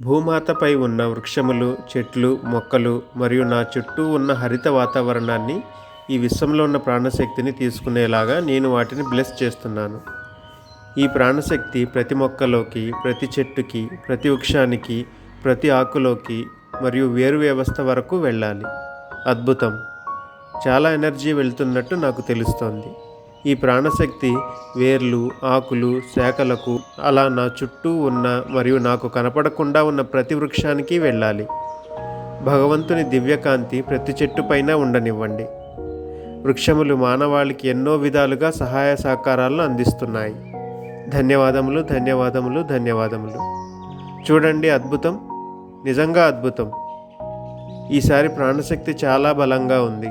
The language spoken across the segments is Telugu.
భూమాతపై ఉన్న వృక్షములు చెట్లు మొక్కలు మరియు నా చుట్టూ ఉన్న హరిత వాతావరణాన్ని ఈ విశ్వంలో ఉన్న ప్రాణశక్తిని తీసుకునేలాగా నేను వాటిని బ్లెస్ చేస్తున్నాను. ఈ ప్రాణశక్తి ప్రతి మొక్కలోకి ప్రతి చెట్టుకి ప్రతి వృక్షానికి ప్రతి ఆకులోకి మరియు వేరు వ్యవస్థ వరకు వెళ్ళాలి. అద్భుతం. చాలా ఎనర్జీ వెళ్తున్నట్టు నాకు తెలుస్తోంది. ఈ ప్రాణశక్తి వేర్లు ఆకులు శాఖలకు అలా నా చుట్టూ ఉన్న మరియు నాకు కనపడకుండా ఉన్న ప్రతి వృక్షానికి వెళ్ళాలి. భగవంతుని దివ్యకాంతి ప్రతి చెట్టు పైన ఉండనివ్వండి. వృక్షములు మానవాళికి ఎన్నో విధాలుగా సహాయ సహకారాలను అందిస్తున్నాయి. ధన్యవాదములు ధన్యవాదములు ధన్యవాదములు. చూడండి అద్భుతం. నిజంగా అద్భుతం. ఈసారి ప్రాణశక్తి చాలా బలంగా ఉంది.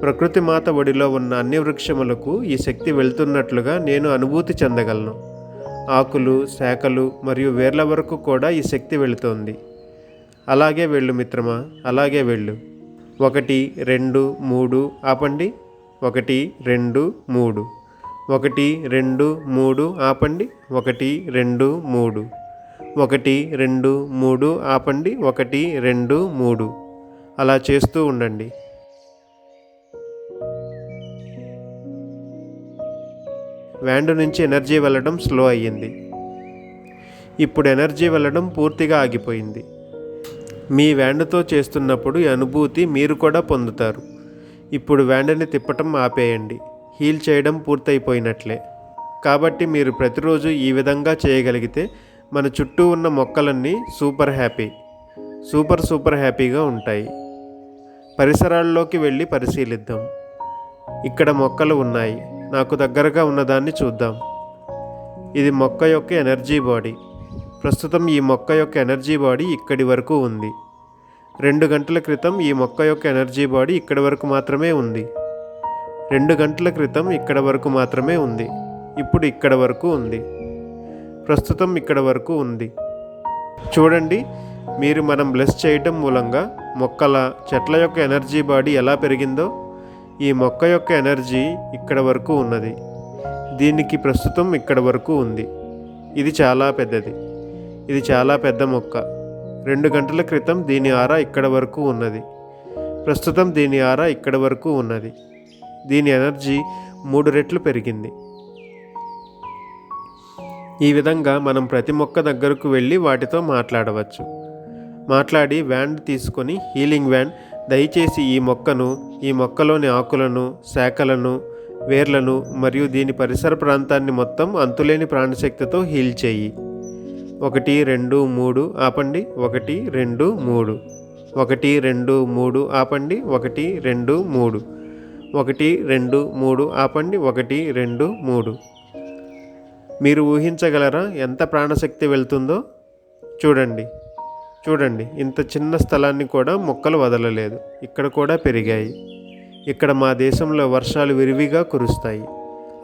ప్రకృతి మాత ఒడిలో ఉన్న అన్ని వృక్షములకు ఈ శక్తి వెళ్తున్నట్లుగా నేను అనుభూతి చెందగలను. ఆకులు శాఖలు మరియు వేర్ల వరకు కూడా ఈ శక్తి వెళుతోంది. అలాగే వెళ్ళు మిత్రమా అలాగే వెళ్ళు. ఒకటి రెండు మూడు ఆపండి. ఒకటి రెండు మూడు. ఒకటి రెండు మూడు ఆపండి. ఒకటి రెండు మూడు. ఒకటి రెండు మూడు ఆపండి. ఒకటి రెండు మూడు. అలా చేస్తూ ఉండండి. వ్యాండ్ నుంచి ఎనర్జీ వెళ్ళడం స్లో అయ్యింది. ఇప్పుడు ఎనర్జీ వెళ్ళడం పూర్తిగా ఆగిపోయింది. మీ వ్యాండ్తో చేస్తున్నప్పుడు ఈ అనుభూతి మీరు కూడా పొందుతారు. ఇప్పుడు వ్యాండ్ని తిప్పటం ఆపేయండి. హీల్ చేయడం పూర్తయిపోయినట్లే. కాబట్టి మీరు ప్రతిరోజు ఈ విధంగా చేయగలిగితే మన చుట్టూ ఉన్న మొక్కలన్నీ సూపర్ హ్యాపీ సూపర్ సూపర్ హ్యాపీగా ఉంటాయి. పరిసరాల్లోకి వెళ్ళి పరిశీలిద్దాం. ఇక్కడ మొక్కలు ఉన్నాయి. నాకు దగ్గరగా ఉన్నదాన్ని చూద్దాం. ఇది మొక్క యొక్క ఎనర్జీ బాడీ. ప్రస్తుతం ఈ మొక్క యొక్క ఎనర్జీ బాడీ ఇక్కడి వరకు ఉంది. రెండు గంటల క్రితం ఈ మొక్క యొక్క ఎనర్జీ బాడీ ఇక్కడి వరకు మాత్రమే ఉంది. రెండు గంటల క్రితం ఇక్కడ వరకు మాత్రమే ఉంది. ఇప్పుడు ఇక్కడ వరకు ఉంది. ప్రస్తుతం ఇక్కడ వరకు ఉంది. చూడండి మీరు మనం బ్లెస్ చేయటం మూలంగా మొక్కల చెట్ల యొక్క ఎనర్జీ బాడీ ఎలా పెరిగిందో. ఈ మొక్క యొక్క ఎనర్జీ ఇక్కడ వరకు ఉన్నది. దీనికి ప్రస్తుతం ఇక్కడ వరకు ఉంది. ఇది చాలా పెద్దది. ఇది చాలా పెద్ద మొక్క. రెండు గంటల క్రితం దీని ఆరా ఇక్కడ వరకు ఉన్నది. ప్రస్తుతం దీని ఆరా ఇక్కడ వరకు ఉన్నది. దీని ఎనర్జీ మూడు రెట్లు పెరిగింది. ఈ విధంగా మనం ప్రతి మొక్క దగ్గరకు వెళ్ళి వాటితో మాట్లాడవచ్చు. మాట్లాడి వ్యాండ్ తీసుకొని హీలింగ్ వ్యాండ్ దయచేసి ఈ మొక్కను ఈ మొక్కలోని ఆకులను శాఖలను వేర్లను మరియు దీని పరిసర ప్రాంతాన్ని మొత్తం అంతులేని ప్రాణశక్తితో హీల్ చేయి. ఒకటి రెండు మూడు ఆపండి. ఒకటి రెండు మూడు. ఒకటి రెండు మూడు ఆపండి. ఒకటి రెండు మూడు. ఒకటి రెండు మూడు ఆపండి. ఒకటి రెండు మూడు. మీరు ఊహించగలరా ఎంత ప్రాణశక్తి వెళ్తుందో? చూడండి. చూడండి ఇంత చిన్న స్థలాన్ని కూడా మొక్కలు వదలలేదు. ఇక్కడ కూడా పెరిగాయి. ఇక్కడ మా దేశంలో వర్షాలు విరివిగా కురుస్తాయి.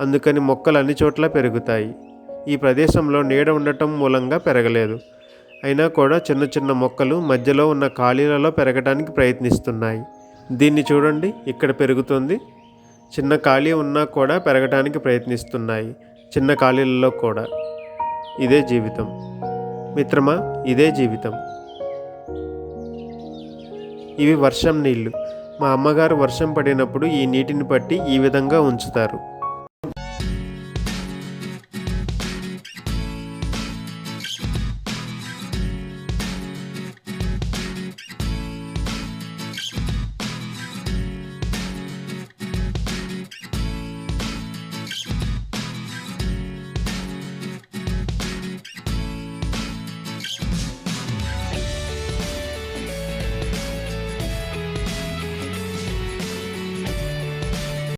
అందుకని మొక్కలు అన్ని చోట్ల పెరుగుతాయి. ఈ ప్రదేశంలో నీడ ఉండటం మూలంగా పెరగలేదు. అయినా కూడా చిన్న చిన్న మొక్కలు మధ్యలో ఉన్న ఖాళీలలో పెరగడానికి ప్రయత్నిస్తున్నాయి. దీన్ని చూడండి ఇక్కడ పెరుగుతుంది. చిన్న ఖాళీ ఉన్నా కూడా పెరగడానికి ప్రయత్నిస్తున్నాయి. చిన్న ఖాళీలలో కూడా. ఇదే జీవితం. మిత్రమా ఇదే జీవితం. ఇవి వర్షం నీళ్ళు. మా అమ్మగారు వర్షం పడినప్పుడు ఈ నీటిని పట్టి ఈ విధంగా ఉంచుతారు.